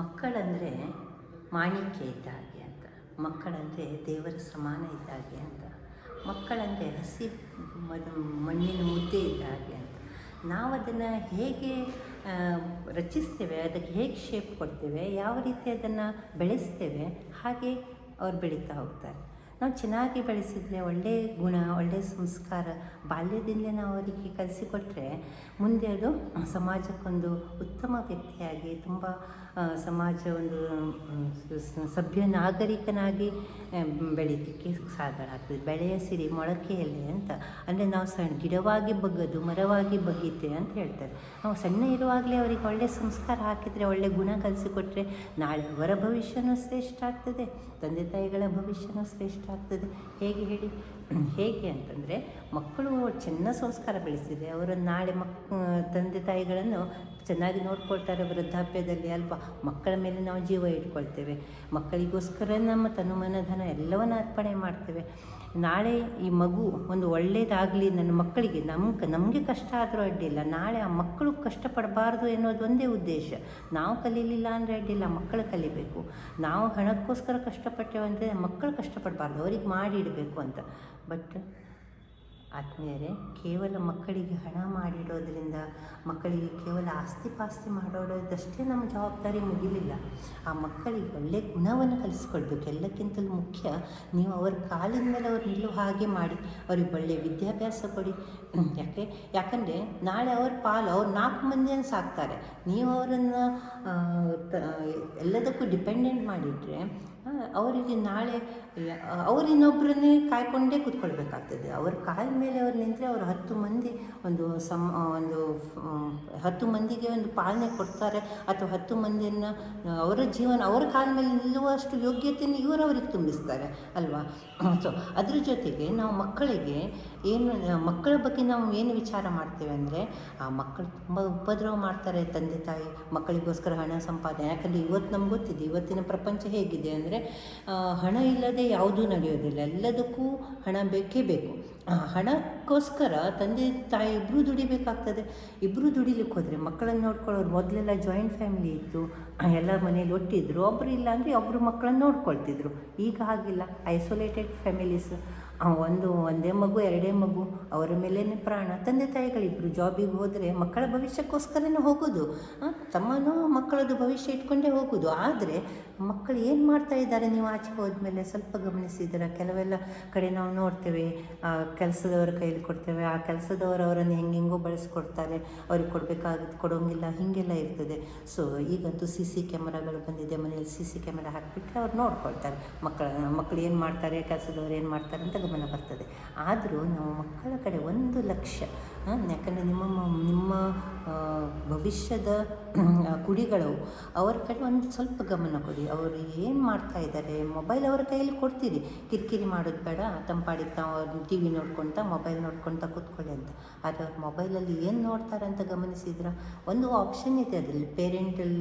ಮಕ್ಕಳಂದರೆ ಮಾಣಿಕ್ಯ ಇದ್ದ ಹಾಗೆ ಅಂತ. ಮಕ್ಕಳಂದರೆ ದೇವರ ಸಮಾನ ಇದ್ದ ಹಾಗೆ ಅಂತ. ಮಕ್ಕಳಂದರೆ ಹಸಿ ಮಣ್ಣಿನ ಮುದ್ದೆ ಇದ್ದ ಹಾಗೆ ಅಂತ. ನಾವು ಅದನ್ನು ಹೇಗೆ ರಚಿಸ್ತೇವೆ, ಅದಕ್ಕೆ ಹೇಗೆ ಶೇಪ್ ಕೊಡ್ತೇವೆ, ಯಾವ ರೀತಿ ಅದನ್ನು ಬೆಳೆಸ್ತೇವೆ, ಹಾಗೆ ಅವ್ರು ಬೆಳೀತಾ ಹೋಗ್ತಾರೆ. ನಾವು ಚೆನ್ನಾಗಿ ಬೆಳೆಸಿದರೆ ಒಳ್ಳೆಯ ಗುಣ ಒಳ್ಳೆಯ ಸಂಸ್ಕಾರ ಬಾಲ್ಯದಿಂದಲೇ ನಾವು ಅವರಿಗೆ ಕಲಿಸಿಕೊಟ್ರೆ ಮುಂದೆ ಅದು ಸಮಾಜಕ್ಕೊಂದು ಉತ್ತಮ ವ್ಯಕ್ತಿಯಾಗಿ ತುಂಬ ಸಮಾಜ ಒಂದು ಸಭ್ಯ ನಾಗರಿಕನಾಗಿ ಬೆಳೀಲಿಕ್ಕೆ ಸಾಧನ ಆಗ್ತದೆ ಬೆಳೆಯ ಸಿರಿ ಮೊಳಕೆಯಲ್ಲಿ ಅಂತ. ಅಂದರೆ ನಾವು ಸಣ್ಣ, ಗಿಡವಾಗಿ ಬಗ್ಗದು, ಮರವಾಗಿ ಬಗ್ಗಿತೆ ಅಂತ ಹೇಳ್ತಾರೆ. ನಾವು ಸಣ್ಣ ಇರುವಾಗಲೇ ಅವರಿಗೆ ಒಳ್ಳೆಯ ಸಂಸ್ಕಾರ ಹಾಕಿದರೆ ಒಳ್ಳೆಯ ಗುಣ ಕಲಿಸಿಕೊಟ್ರೆ ನಾಳೆ ಅವರ ಭವಿಷ್ಯನೂ ಶ್ರೇಷ್ಠ ಆಗ್ತದೆ. ತಂದೆ ತಾಯಿಗಳ ಭವಿಷ್ಯನೂ ಶ್ರೇಷ್ಠ ಆಗ್ತದೆ. ಹೇಗೆ ಹೇಳಿ, ಹೇಗೆ ಅಂತಂದರೆ ಮಕ್ಕಳು ಚೆನ್ನ ಸಂಸ್ಕಾರ ಬೆಳೆಸಿದೆ ಅವರ ನಾಳೆ ಮಕ್ ತಂದೆ ತಾಯಿಗಳನ್ನು ಚೆನ್ನಾಗಿ ನೋಡ್ಕೊಳ್ತಾರೆ ವೃದ್ಧಾಪ್ಯದಲ್ಲಿ ಅಲ್ವಾ? ಮಕ್ಕಳ ಮೇಲೆ ನಾವು ಜೀವ ಇಟ್ಕೊಳ್ತೇವೆ. ಮಕ್ಕಳಿಗೋಸ್ಕರ ನಮ್ಮ ತನುಮನಧನ ಧನ ಎಲ್ಲವನ್ನ ಅರ್ಪಣೆ ಮಾಡ್ತೇವೆ. ನಾಳೆ ಈ ಮಗು ಒಂದು ಒಳ್ಳೆಯದಾಗಲಿ ನನ್ನ ಮಕ್ಕಳಿಗೆ ನಮ್ಗೆ ನಮಗೆ ಕಷ್ಟ ಆದರೂ ಅಡ್ಡಿಲ್ಲ. ನಾಳೆ ಆ ಮಕ್ಕಳು ಕಷ್ಟಪಡಬಾರ್ದು ಅನ್ನೋದು ಒಂದೇ ಉದ್ದೇಶ. ನಾವು ಕಲೀಲಿಲ್ಲ ಅಂದರೆ ಅಡ್ಡಿಲ್ಲ, ಮಕ್ಕಳು ಕಲಿಬೇಕು. ನಾವು ಹಣಕ್ಕೋಸ್ಕರ ಕಷ್ಟಪಟ್ಟೇವೆ ಅಂದರೆ ಮಕ್ಕಳು ಕಷ್ಟಪಡಬಾರ್ದು, ಅವ್ರಿಗೆ ಮಾಡಿಡಬೇಕು ಅಂತ. ಬಟ್ ಆತ್ಮೀಯರೇ, ಕೇವಲ ಮಕ್ಕಳಿಗೆ ಹಣ ಮಾಡಿಡೋದ್ರಿಂದ, ಮಕ್ಕಳಿಗೆ ಕೇವಲ ಆಸ್ತಿ ಪಾಸ್ತಿ ಮಾಡೋದಷ್ಟೇ ನಮ್ಮ ಜವಾಬ್ದಾರಿ ಮುಗಿಲಿಲ್ಲ. ಆ ಮಕ್ಕಳಿಗೆ ಒಳ್ಳೆಯ ಗುಣವನ್ನು ಕಲಿಸ್ಕೊಳ್ಬೇಕು. ಎಲ್ಲಕ್ಕಿಂತಲೂ ಮುಖ್ಯ, ನೀವು ಅವ್ರ ಕಾಲಿನ ಮೇಲೆ ಅವ್ರು ನಿಲ್ಲುವ ಹಾಗೆ ಮಾಡಿ. ಅವ್ರಿಗೆ ಒಳ್ಳೆಯ ವಿದ್ಯಾಭ್ಯಾಸ ಕೊಡಿ. ಯಾಕೆ? ಯಾಕಂದರೆ ನಾಳೆ ಅವ್ರ ಪಾಲು, ಅವ್ರು ನಾಲ್ಕು ಮಂದಿಯನ್ನು ಸಾಕ್ತಾರೆ. ನೀವು ಅವರನ್ನು ಎಲ್ಲದಕ್ಕೂ ಡಿಪೆಂಡೆಂಟ್ ಮಾಡಿದರೆ ಅವರಿಗೆ ನಾಳೆ ಅವರು ಇನ್ನೊಬ್ಬರನ್ನೇ ಕಾಯ್ಕೊಂಡೇ ಕೂತ್ಕೊಳ್ಬೇಕಾಗ್ತದೆ. ಅವ್ರ ಕಾಲ ಮೇಲೆ ಅವ್ರು ನಿಂತರೆ ಅವರು ಹತ್ತು ಮಂದಿ ಒಂದು ಸಮ ಒಂದು ಹತ್ತು ಮಂದಿಗೆ ಒಂದು ಪಾಲನೆ ಕೊಡ್ತಾರೆ. ಅಥವಾ ಹತ್ತು ಮಂದಿಯನ್ನು, ಅವರ ಜೀವನ, ಅವರ ಕಾಲ ಮೇಲೆ ನಿಲ್ಲುವಷ್ಟು ಯೋಗ್ಯತೆಯನ್ನು ಇವರು ಅವ್ರಿಗೆ ತುಂಬಿಸ್ತಾರೆ. ಅಲ್ವಾ? ಸೊ ಅದ್ರ ಜೊತೆಗೆ ನಾವು ಮಕ್ಕಳಿಗೆ ಏನು, ಮಕ್ಕಳ ಬಗ್ಗೆ ನಾವು ಏನು ವಿಚಾರ ಮಾಡ್ತೇವೆ ಅಂದರೆ, ಆ, ಮಕ್ಕಳು ತುಂಬ ಉಪದ್ರವ ಮಾಡ್ತಾರೆ ತಂದೆ ತಾಯಿ ಮಕ್ಕಳಿಗೋಸ್ಕರ ಹಣ ಸಂಪಾದನೆ. ಯಾಕಂದರೆ ಇವತ್ತು ನಮ್ಗೆ ಗೊತ್ತಿದೆ, ಇವತ್ತಿನ ಪ್ರಪಂಚ ಹೇಗಿದೆ ಅಂದರೆ ಹಣ ಇಲ್ಲದೆ ಯಾವುದೂ ನಡೆಯೋದಿಲ್ಲ. ಎಲ್ಲದಕ್ಕೂ ಹಣ ಬೇಕೇ ಬೇಕು. ಹಣಕ್ಕೋಸ್ಕರ ತಂದೆ ತಾಯಿ ಇಬ್ಬರೂ ದುಡಿಬೇಕಾಗ್ತದೆ. ಇಬ್ಬರೂ ದುಡಿಲಿಕ್ಕೆ ಹೋದರೆ ಮಕ್ಕಳನ್ನು ನೋಡ್ಕೊಳ್ಳೋರು ಮೊದಲೆಲ್ಲ ಜಾಯಿಂಟ್ ಫ್ಯಾಮಿಲಿ ಇತ್ತು. ಎಲ್ಲ ಮನೇಲಿ ಒಟ್ಟಿದ್ರು. ಒಬ್ಬರು ಇಲ್ಲ ಅಂದರೆ ಒಬ್ಬರು ಮಕ್ಕಳನ್ನ ನೋಡ್ಕೊಳ್ತಿದ್ರು. ಈಗ ಹಾಗಿಲ್ಲ. ಐಸೋಲೇಟೆಡ್ ಫ್ಯಾಮಿಲೀಸ್ ಒಂದು, ಒಂದೇ ಮಗು, ಎರಡೇ ಮಗು, ಅವರ ಮೇಲೇ ಪ್ರಾಣ, ತಂದೆ ತಾಯಿಗಳಿಬ್ಬರು ಜಾಬಿಗೆ ಹೋದರೆ ಮಕ್ಕಳ ಭವಿಷ್ಯಕ್ಕೋಸ್ಕರನೇ ಹೋಗೋದು. ತಮ್ಮನೋ ಮಕ್ಕಳದ್ದು ಭವಿಷ್ಯ ಇಟ್ಕೊಂಡೇ ಹೋಗೋದು. ಆದರೆ ಮಕ್ಕಳು ಏನು ಮಾಡ್ತಾ ಇದ್ದಾರೆ? ನೀವು ಆಚೆ ಹೋದ್ಮೇಲೆ ಸ್ವಲ್ಪ ಗಮನಿಸಿದ್ದೀರ? ಕೆಲವೆಲ್ಲ ಕಡೆ ನಾವು ನೋಡ್ತೇವೆ. ಕೆಲಸದವರ ಕೈಲಿ ಕೊಡ್ತೇವೆ. ಆ ಕೆಲಸದವರು ಅವರನ್ನು ಹೆಂಗೆಂಗೋ ಬಳಸ್ಕೊಡ್ತಾರೆ. ಅವ್ರಿಗೆ ಕೊಡಬೇಕಾಗುತ್ತೆ ಕೊಡೋಂಗಿಲ್ಲ, ಹೀಗೆಲ್ಲ ಇರ್ತದೆ. ಸೊ ಈಗಂತೂ ಸಿ ಸಿ ಕ್ಯಾಮರಾಗಳು ಬಂದಿದೆ ಮನೆಯಲ್ಲಿ ಸಿ ಸಿ ಕ್ಯಾಮರಾ ಹಾಕಿಬಿಟ್ರೆ ಅವ್ರು ನೋಡ್ಕೊಳ್ತಾರೆ. ಮಕ್ಕಳ ಮಕ್ಕಳು ಏನು ಮಾಡ್ತಾರೆ ಕೆಲಸದವ್ರು ಏನು ಮಾಡ್ತಾರೆ ಅಂತ ಗಮನ ಬರ್ತದೆ. ಆದರೂ ನಾವು ಮಕ್ಕಳ ಕಡೆ ಒಂದು ಲಕ್ಷ್ಯ ಆ, ಯಾಕಂದರೆ ನಿಮ್ಮ ನಿಮ್ಮ ಭವಿಷ್ಯದ ಕುಡಿಗಳು ಅವರ ಕಡೆ ಒಂದು ಸ್ವಲ್ಪ ಗಮನ ಕೊಡಿ. ಅವರು ಏನು ಮಾಡ್ತಾ ಇದ್ದಾರೆ? ಮೊಬೈಲ್ ಅವರ ಕೈಯಲ್ಲಿ ಕೊಡ್ತೀರಿ. ಕಿರಿಕಿರಿ ಮಾಡೋದು ಬೇಡ. ತಂಪಾಡಿಗೆ ತಾವು ಟಿ ವಿ ನೋಡ್ಕೊತ, ಮೊಬೈಲ್ ನೋಡ್ಕೊತ ಕೂತ್ಕೊಳ್ಳಿ ಅಂತ. ಆದರೆ ಅವ್ರು ಮೊಬೈಲಲ್ಲಿ ಏನು ನೋಡ್ತಾರೆ ಅಂತ ಗಮನಿಸಿದ್ರ? ಒಂದು ಆಪ್ಷನ್ ಇದೆ ಅದರಲ್ಲಿ. ಪೇರೆಂಟಲ್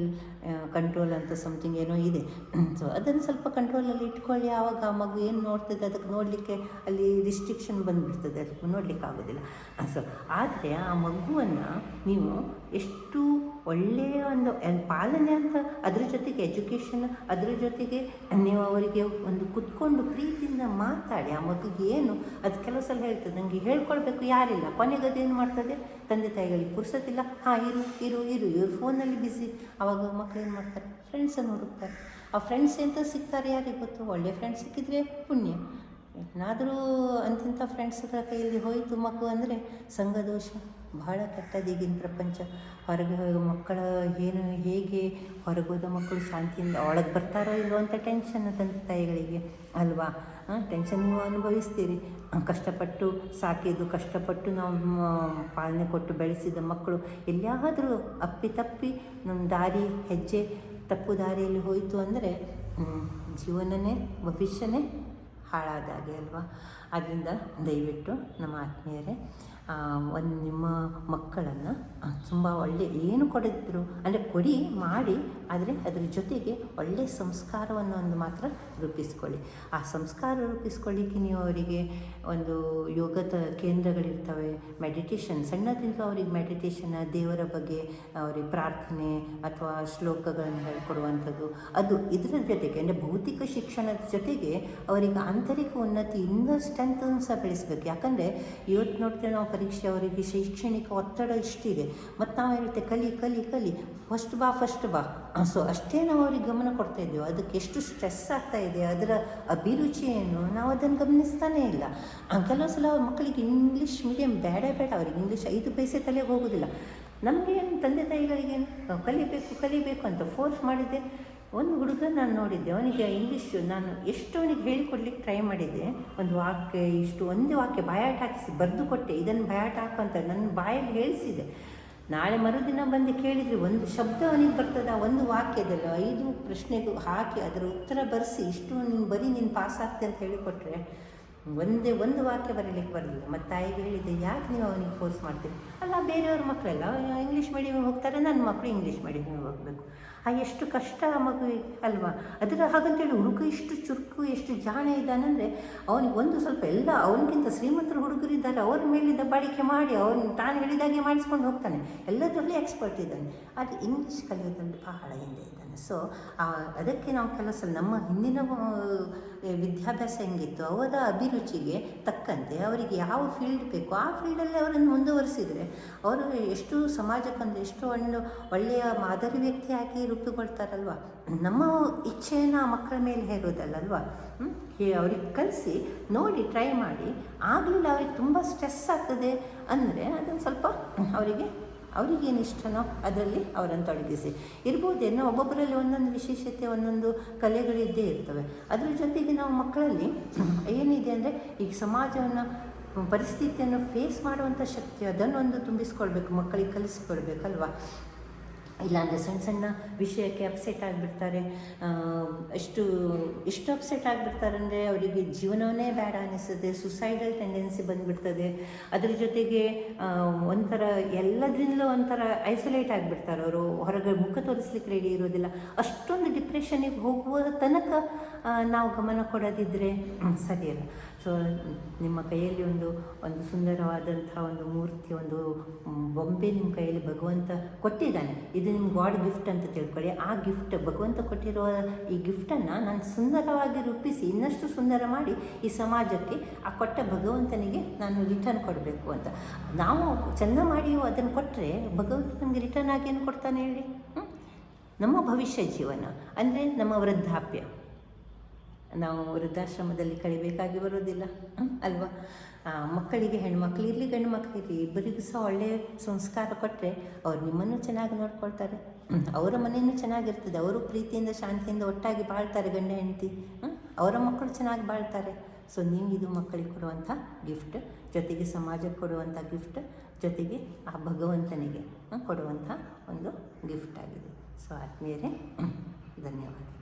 ಕಂಟ್ರೋಲ್ ಅಂತ ಸಮಥಿಂಗ್ ಏನೋ ಇದೆ. ಸೊ ಅದನ್ನು ಸ್ವಲ್ಪ ಕಂಟ್ರೋಲಲ್ಲಿ ಇಟ್ಕೊಳ್ಳಿ. ಆವಾಗ ಆ ಮಗು ಏನು ನೋಡ್ತದೆ? ಅದಕ್ಕೆ ನೋಡಲಿಕ್ಕೆ ಅಲ್ಲಿ ರಿಸ್ಟ್ರಿಕ್ಷನ್ ಬಂದುಬಿಡ್ತದೆ. ಅದಕ್ಕೆ ನೋಡಲಿಕ್ಕೆ ಆಗೋದಿಲ್ಲ ಸೊ ಆದರೆ ಆ ಮಗುವನ್ನು ನೀವು ಎಷ್ಟು ಒಳ್ಳೆಯ ಒಂದು ಪಾಲನೆ ಅಂತ ಅದ್ರ ಜೊತೆಗೆ ಎಜುಕೇಷನ್ ಅದ್ರ ಜೊತೆಗೆ ನೀವು ಅವರಿಗೆ ಒಂದು ಕುತ್ಕೊಂಡು ಪ್ರೀತಿಯಿಂದ ಮಾತಾಡಿ ಆ ಮಗುಗೆ ಏನು, ಅದು ಕೆಲವು ಸಲ ಹೇಳ್ತದೆ ನನಗೆ ಹೇಳ್ಕೊಳ್ಬೇಕು, ಯಾರಿಲ್ಲ. ಕೊನೆಗೆ ಅದೇನು ಮಾಡ್ತದೆ? ತಂದೆ ತಾಯಿಗಳಿಗೆ ಪುರ್ಸತ್ತಿಲ್ಲ. ಹಾಂ, ಇರು ಇರು ಇರು, ಇವ್ರು ಫೋನಲ್ಲಿ ಬಿಸಿ ಆವಾಗ ಮಕ್ಕಳು ಏನು ಮಾಡ್ತಾರೆ? ಫ್ರೆಂಡ್ಸನ್ನು ಹುಡುಕ್ತಾರೆ. ಆ ಫ್ರೆಂಡ್ಸ್ ಎಂತ ಸಿಗ್ತಾರೆ ಯಾರಿಗೆ ಗೊತ್ತು? ಒಳ್ಳೆ ಫ್ರೆಂಡ್ಸ್ ಸಿಕ್ಕಿದ್ರೆ ಪುಣ್ಯ. ಏನಾದರೂ ಅಂತಿಂಥ ಫ್ರೆಂಡ್ಸ್ಗಳ ಕೈಯಲ್ಲಿ ಹೋಯಿತು ಮಗು ಅಂದರೆ ಸಂಘದೋಷ ಬಹಳ ಕೆಟ್ಟದ್ದು ಈಗಿನ ಪ್ರಪಂಚ. ಹೊರಗೆ ಹೋಗಿ ಮಕ್ಕಳ ಏನು, ಹೇಗೆ ಹೊರಗೋದ ಮಕ್ಕಳು ಶಾಂತಿಯಿಂದ ಒಳಗೆ ಬರ್ತಾರೋ ಇಲ್ಲೋ ಅಂತ ಟೆನ್ಷನ್ ತಂದೆ ತಾಯಿಗಳಿಗೆ, ಅಲ್ವಾ? ಟೆನ್ಷನ್ ನೀವು ಅನುಭವಿಸ್ತೀರಿ. ಕಷ್ಟಪಟ್ಟು ಸಾಕಿದ್ದು, ಕಷ್ಟಪಟ್ಟು ನಾವು ಪಾಲನೆ ಕೊಟ್ಟು ಬೆಳೆಸಿದ ಮಕ್ಕಳು ಎಲ್ಲಿಯಾದರೂ ಅಪ್ಪಿ ತಪ್ಪಿ ನಮ್ಮ ದಾರಿ, ಹೆಜ್ಜೆ ತಪ್ಪು ದಾರಿಯಲ್ಲಿ ಹೋಯಿತು ಅಂದರೆ ಜೀವನನೇ, ಭವಿಷ್ಯನೇ ಹಾಳಾದಾಗೆ ಅಲ್ವಾ? ಅದರಿಂದ ದಯವಿಟ್ಟು ನಮ್ಮ ಆತ್ಮೀಯರೇ ಒಂದು ನಿಮ್ಮ ಮಕ್ಕಳನ್ನು ತುಂಬ ಒಳ್ಳೆ ಏನು ಕೊಡಿದ್ರು, ಅಂದರೆ ಕೊಡಿ, ಮಾಡಿ, ಆದರೆ ಅದರ ಜೊತೆಗೆ ಒಳ್ಳೆಯ ಸಂಸ್ಕಾರವನ್ನು ಒಂದು ಮಾತ್ರ ರೂಪಿಸ್ಕೊಳ್ಳಿ. ಆ ಸಂಸ್ಕಾರ ರೂಪಿಸ್ಕೊಳ್ಳಿಕ್ಕೆ ನೀವು ಅವರಿಗೆ ಒಂದು ಯೋಗದ ಕೇಂದ್ರಗಳಿರ್ತವೆ ಮೆಡಿಟೇಷನ್ ಸಣ್ಣದಿಂದ ಅವ್ರಿಗೆ ಮೆಡಿಟೇಷನ್ ದೇವರ ಬಗ್ಗೆ ಅವ್ರಿಗೆ ಪ್ರಾರ್ಥನೆ ಅಥವಾ ಶ್ಲೋಕಗಳನ್ನು ಹೇಳ್ಕೊಡುವಂಥದ್ದು, ಅದು ಇದರ ಜೊತೆಗೆ, ಅಂದರೆ ಭೌತಿಕ ಶಿಕ್ಷಣದ ಜೊತೆಗೆ ಅವರಿಗೆ ಆಂತರಿಕ ಉನ್ನತಿ ಇನ್ನೂ ಸ್ಟ್ರೆಂತನ್ನು ಸಹ ಬೆಳೆಸಬೇಕು. ಯಾಕಂದರೆ ಇವತ್ತು ನೋಡ್ತೇವೆ ನಾವು ಪರೀಕ್ಷೆ ಅವರಿಗೆ ಶೈಕ್ಷಣಿಕ ಒತ್ತಡ ಇಷ್ಟಿದೆ. ಮತ್ತು ನಾವು ಹೇಳ್ತೇವೆ? ಕಲಿ ಕಲಿ ಕಲಿ. ಫಸ್ಟ್ ಬಾ ಫಸ್ಟ್ ಬಾ. ಸೊ ಅಷ್ಟೇ ನಾವು ಅವ್ರಿಗೆ ಗಮನ ಕೊಡ್ತಾ ಇದ್ದೇವೆ. ಅದಕ್ಕೆ ಎಷ್ಟು ಸ್ಟ್ರೆಸ್ ಆಗ್ತಾ ಇದೆ, ಅದರ ಅಭಿರುಚಿಯನ್ನು ನಾವು ಅದನ್ನು ಗಮನಿಸ್ತಾನೇ ಇಲ್ಲ. ಕೆಲವು ಸಲ ಮಕ್ಕಳಿಗೆ ಇಂಗ್ಲೀಷ್ ಮೀಡಿಯಂ ಬೇಡ ಬೇಡ. ಅವರಿಗೆ ಇಂಗ್ಲೀಷ್ ಐದು ಪೈಸೆ ತಲೆಗೆ ಹೋಗೋದಿಲ್ಲ. ನಮಗೆ ತಂದೆ ತಾಯಿಗಳಿಗೆ ಕಲಿಬೇಕು ಕಲಿಬೇಕು ಅಂತ ಫೋರ್ಸ್ ಮಾಡಿದ್ದೆ. ಒಂದು ಹುಡುಗ ನಾನು ನೋಡಿದ್ದೆ, ಅವನಿಗೆ ಇಂಗ್ಲೀಷು ನಾನು ಎಷ್ಟು ಅವನಿಗೆ ಹೇಳಿಕೊಡ್ಲಿಕ್ಕೆ ಟ್ರೈ ಮಾಡಿದ್ದೆ. ಒಂದು ವಾಕ್ಯ, ಇಷ್ಟು, ಒಂದೇ ವಾಕ್ಯ, ಬಾಯಾಟ ಹಾಕಿಸಿ, ಬರೆದು ಕೊಟ್ಟೆ ಇದನ್ನು ಬಾಯಾಟ ಹಾಕು ಅಂತ ನನ್ನ ಬಾಯಲ್ಲಿ ಹೇಳಿಸಿದೆ. ನಾಳೆ ಮರುದಿನ ಬಂದು ಕೇಳಿದರೆ ಒಂದು ಶಬ್ದ ಅವನಿಗೆ ಬರ್ತದೆ, ಒಂದು ವಾಕ್ಯದಲ್ಲಿ ಐದು ಪ್ರಶ್ನೆಗೂ ಹಾಕಿ ಅದರ ಉತ್ತರ ಬರೆಸಿ, ಇಷ್ಟು ನೀನು ಬರೀ ನೀನು ಪಾಸ್ ಆಗ್ತೆ ಅಂತ ಹೇಳಿಕೊಟ್ರೆ ಒಂದೇ ಒಂದು ವಾಕ್ಯ ಬರೀಲಿಕ್ಕೆ ಬರಲಿಲ್ಲ. ಮತ್ತು ತಾಯಿಗೆ ಹೇಳಿದ್ದೆ, ಯಾಕೆ ನೀವು ಅವನಿಗೆ ಫೋರ್ಸ್ ಮಾಡ್ತೀರಿ? ಅಲ್ಲ, ಬೇರೆಯವ್ರ ಮಕ್ಕಳೆಲ್ಲ ಇಂಗ್ಲೀಷ್ ಮೀಡಿಯಮ್ಗೆ ಹೋಗ್ತಾರೆ ನನ್ನ ಮಕ್ಕಳು ಇಂಗ್ಲೀಷ್ ಮೀಡಿಯಮ್ಗೆ ಹೋಗಬೇಕು. ಆ, ಎಷ್ಟು ಕಷ್ಟ ಆ ಮಗುವಿಗೆ ಅಲ್ವಾ? ಅದರ ಹಾಗಂತೇಳಿ ಹುಡುಗ ಇಷ್ಟು ಚುರುಕು, ಎಷ್ಟು ಜಾಣ ಇದ್ದಾನಂದರೆ, ಅವನಿಗೆ ಒಂದು ಸ್ವಲ್ಪ ಎಲ್ಲ, ಅವನಿಗಿಂತ ಶ್ರೀಮಂತರ ಹುಡುಗರಿದ್ದಾರೆ ಅವ್ರ ಮೇಲೆ ದಬ್ಬಾಳಿಕೆ ಮಾಡಿ, ಅವನು ತಾನು ಹೇಳಿದಾಗೆ ಮಾಡಿಸ್ಕೊಂಡು ಹೋಗ್ತಾನೆ. ಎಲ್ಲದರಲ್ಲಿ ಎಕ್ಸ್ಪರ್ಟ್ ಇದ್ದಾನೆ. ಆದರೆ ಇಂಗ್ಲೀಷ್ ಕಲಿಯೋದ್ರಲ್ಲಿ ಬಹಳ ಹಿಂದೆ ಇದ್ದಾನೆ. ಸೊ ಅದಕ್ಕೆ ನಾವು ಕೆಲಸ, ನಮ್ಮ ಹಿಂದಿನ ವಿದ್ಯಾಭ್ಯಾಸ ಹೆಂಗಿತ್ತು? ಅವರ ಅಭಿರುಚಿಗೆ ತಕ್ಕಂತೆ ಅವರಿಗೆ ಯಾವ ಫೀಲ್ಡ್ ಬೇಕು ಆ ಫೀಲ್ಡಲ್ಲಿ ಅವರನ್ನು ಮುಂದುವರಿಸಿದರೆ ಅವರು ಎಷ್ಟು ಸಮಾಜಕ್ಕೊಂದು ಎಷ್ಟು ಒಂದು ಒಳ್ಳೆಯ ಮಾದರಿ ವ್ಯಕ್ತಿಯಾಗಿ ರೂಪುಗೊಳ್ತಾರಲ್ವ? ನಮ್ಮ ಇಚ್ಛೆಯನ್ನು ಆ ಮಕ್ಕಳ ಮೇಲೆ ಹೇರೋದಲ್ಲಲ್ವ? ಅವ್ರಿಗೆ ಕಲಿಸಿ, ನೋಡಿ ಟ್ರೈ ಮಾಡಿ, ಆಗಲಿಲ್ಲ ಅವ್ರಿಗೆ ತುಂಬ ಸ್ಟ್ರೆಸ್ ಆಗ್ತದೆ ಅಂದರೆ ಅದನ್ನು ಸ್ವಲ್ಪ ಅವರಿಗೆ ಅವ್ರಿಗೇನು ಇಷ್ಟನೋ ಅದರಲ್ಲಿ ಅವರನ್ನು ತೊಡಗಿಸಿ. ಇರ್ಬೋದೇನೋ ಒಬ್ಬೊಬ್ಬರಲ್ಲಿ ಒಂದೊಂದು ವಿಶೇಷತೆ, ಒಂದೊಂದು ಕಲೆಗಳಿದ್ದೇ ಇರ್ತವೆ. ಅದರ ಜೊತೆಗೆ ನಾವು ಮಕ್ಕಳಲ್ಲಿ ಏನಿದೆ ಅಂದರೆ ಈಗ ಸಮಾಜವನ್ನು, ಪರಿಸ್ಥಿತಿಯನ್ನು ಫೇಸ್ ಮಾಡುವಂಥ ಶಕ್ತಿ ಅದನ್ನೊಂದು ತುಂಬಿಸ್ಕೊಳ್ಬೇಕು, ಮಕ್ಕಳಿಗೆ ಕಲಿಸ್ಕೊಡ್ಬೇಕಲ್ವಾ ಇಲ್ಲಾಂದರೆ ಸಣ್ಣ ಸಣ್ಣ ವಿಷಯಕ್ಕೆ ಅಪ್ಸೆಟ್ ಆಗಿಬಿಡ್ತಾರೆ. ಎಷ್ಟು ಎಷ್ಟು ಅಪ್ಸೆಟ್ ಆಗಿಬಿಡ್ತಾರೆ ಅಂದರೆ ಅವರಿಗೆ ಜೀವನವೇ ಬೇಡ ಅನ್ನಿಸುತ್ತೆ ಸುಸೈಡಲ್ ಟೆಂಡೆನ್ಸಿ ಬಂದುಬಿಡ್ತದೆ. ಅದ್ರ ಜೊತೆಗೆ ಒಂಥರ ಎಲ್ಲದರಿಂದಲೂ ಒಂಥರ ಐಸೋಲೇಟ್ ಆಗಿಬಿಡ್ತಾರೆ ಅವರು. ಹೊರಗೆ ಮುಖ ತೋರಿಸ್ಲಿಕ್ಕೆ ರೆಡಿ ಇರೋದಿಲ್ಲ. ಅಷ್ಟೊಂದು ಡಿಪ್ರೆಷನಿಗೆ ಹೋಗುವ ತನಕ ನಾವು ಗಮನ ಕೊಡೋದಿದ್ದರೆ ಸರಿಯಲ್ಲ ಸೊ, ನಿಮ್ಮ ಕೈಯಲ್ಲಿ ಒಂದು ಒಂದು ಸುಂದರವಾದಂಥ ಒಂದು ಮೂರ್ತಿ, ಒಂದು ಬೊಂಬೆ ನಿಮ್ಮ ಕೈಯಲ್ಲಿ ಭಗವಂತ ಕೊಟ್ಟಿದ್ದಾನೆ. ಇದು ನಿಮ್ಮ ಗಾಡ್ ಗಿಫ್ಟ್ ಅಂತ ತಿಳ್ಕೊಳ್ಳಿ. ಆ ಗಿಫ್ಟ್ ಭಗವಂತ ಕೊಟ್ಟಿರುವ ಈ ಗಿಫ್ಟನ್ನು ನಾನು ಸುಂದರವಾಗಿ ರೂಪಿಸಿ, ಇನ್ನಷ್ಟು ಸುಂದರ ಮಾಡಿ ಈ ಸಮಾಜಕ್ಕೆ ಆ ಕೊಟ್ಟ ಭಗವಂತನಿಗೆ ನಾನು ರಿಟರ್ನ್ ಕೊಡಬೇಕು ಅಂತ. ನಾವು ಚೆಂದ ಮಾಡಿ ಅದನ್ನು ಕೊಟ್ಟರೆ ಭಗವಂತ ನಮಗೆ ರಿಟರ್ನ್ ಏನು ಕೊಡ್ತಾನೆ ಹೇಳಿ? ನಮ್ಮ ಭವಿಷ್ಯ ಜೀವನ. ಅಂದರೆ ನಮ್ಮ ವೃದ್ಧಾಪ್ಯ. ನಾವು ವೃದ್ಧಾಶ್ರಮದಲ್ಲಿ ಕಳಿಬೇಕಾಗಿ ಬರೋದಿಲ್ಲ? ಅಲ್ವಾ ಮಕ್ಕಳಿಗೆ ಹೆಣ್ಮಕ್ಳು ಇರಲಿ, ಗಂಡು ಮಕ್ಕಳಿರಲಿ ಇಬ್ಬರಿಗೂ ಸಹ ಒಳ್ಳೆಯ ಸಂಸ್ಕಾರ ಕೊಟ್ಟರೆ ಅವ್ರು ನಿಮ್ಮನ್ನು ಚೆನ್ನಾಗಿ ನೋಡ್ಕೊಳ್ತಾರೆ. ಅವರ ಮನೆಯೂ ಚೆನ್ನಾಗಿರ್ತದೆ ಅವರು ಪ್ರೀತಿಯಿಂದ, ಶಾಂತಿಯಿಂದ ಒಟ್ಟಾಗಿ ಬಾಳ್ತಾರೆ ಗಂಡ ಹೆಂಡತಿ ಅವರ ಮಕ್ಕಳು ಚೆನ್ನಾಗಿ ಬಾಳ್ತಾರೆ ಸೊ ನೀವು ಇದು ಮಕ್ಕಳಿಗೆ ಕೊಡುವಂಥ ಗಿಫ್ಟ್ ಜೊತೆಗೆ ಸಮಾಜಕ್ಕೆ ಕೊಡುವಂಥ ಗಿಫ್ಟ್ ಜೊತೆಗೆ ಆ ಭಗವಂತನಿಗೆ ಕೊಡುವಂಥ ಒಂದು ಗಿಫ್ಟ್ ಆಗಿದೆ ಸೊ ಆತ್ಮೀಯರೇ ಧನ್ಯವಾದ